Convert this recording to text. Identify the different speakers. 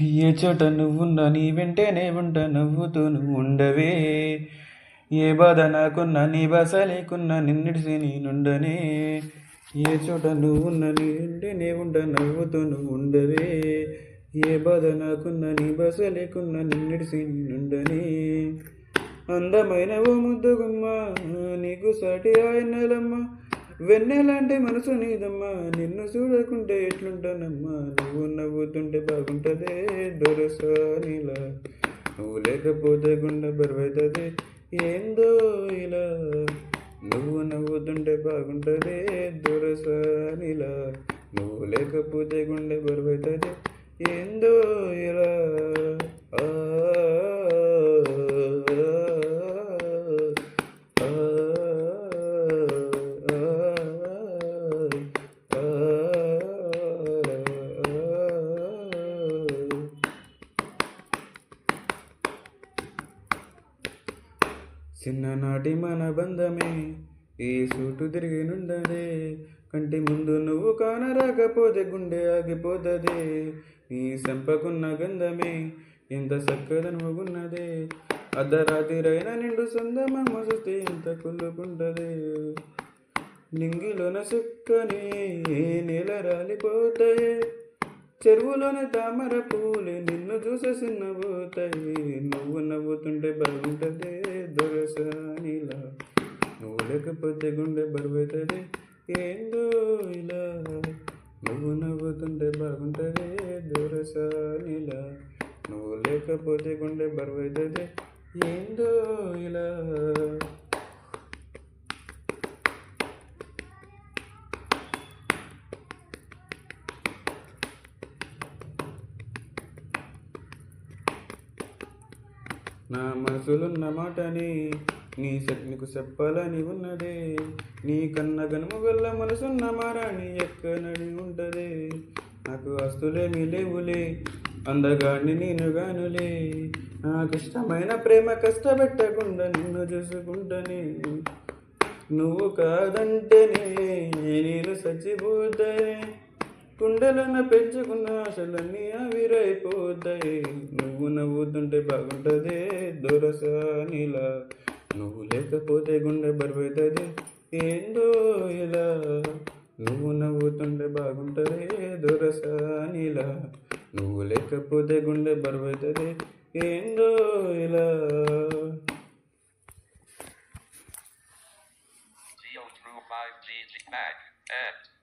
Speaker 1: ఏ చోట నువ్వున్నా నీ వెంటనే ఉంట నవ్వుతూ నువ్వు ఉండవే. ఏ బాధ నాకున్నా నీ బాస లేకున్నా నిన్నిడిసి నేనుండనే. ఏ చోట నువ్వున్నా నీ వెంటనే ఉంట నవ్వుతూ నువ్వు ఉండవే. ఏ బాధ నాకున్నా నీ బాస లేకున్నా నిన్నిడిసి నేనుండనే. అందమైన ఓ ముద్దుగుమ్మ నీకు సాటి ఆయనలమ్మ. వెన్నెలాంటి మనసు నీదమ్మా నిన్ను చూడకుంటే ఎట్లుంటానమ్మా? నువ్వు నవ్వుతుంటే బాగుంటుందే దొరసా నీలా. నువ్వు లేకపోతే గుండె బరువైతుంది ఏందో ఇలా. నువ్వు నవ్వుతుంటే బాగుంటుందే దొరసా నీలా. నువ్వు లేకపోతే గుండె బరువైతుంది ఏందో ఇలా. చిన్ననాటి మన బంధమే ఈ సూటు తిరిగి నుండదే. కంటి ముందు నువ్వు కానరాకపోతే గుండె ఆగిపోతుంది. నీ సంపకున్న గంధమే ఎంత చక్కదనుగున్నదే అర్ధరాత్రిరైన నిండు సందమమ్మ చూస్తే ఎంత కుళ్ళుకుంటది. నింగిలోన సుక్కని నేల రాలిపోతాయి. చెరువులోని తామర పూలు నిన్ను చూసే చిన్నబోతాయి. నువ్వు నవ్వుతుంటే బాగుంటుంది దొరసానిలా నువ్వు లేకపోతే గుండె బరువుతుంది ఏందో ఇలా. నువ్వు నవ్వుతుంటే బాగుంటుంది దొరసానిలా నువ్వు లేకపోతే గుండె బరువుతుంది ఏందో ఇలా. నా మనసులున్న మాటని నీ నీకు చెప్పాలని ఉన్నదే. నీ కన్న గనుము గల్ల మనసున్న మారాణి ఎక్కనడి ఉంటదే. నాకు ఆస్తులేమి లేవులే అందగాడిని నేను గానులే. నాకు ఇష్టమైన ప్రేమ కష్టపెట్టకుండా నిన్ను చూసుకుంటనే. నువ్వు కాదంటేనే నేను చచ్చిపోతాయి కుండలను పెంచుకున్న ఆశలన్నీ ఆవిరైపోతాయి నువ్వు నవ్వుతుంటే బాగుంటుంది దొరసానిలా నువ్వు లేకపోతే గుండె బరువవుతుంది ఏందో ఇలా నువ్వు నవ్వుతుంటే బాగుంటుంది దొరసానిలా నువ్వు లేకపోతే గుండె బరువవుతుంది ఏందో ఇలా
Speaker 2: Geo True 5G G Mag. X.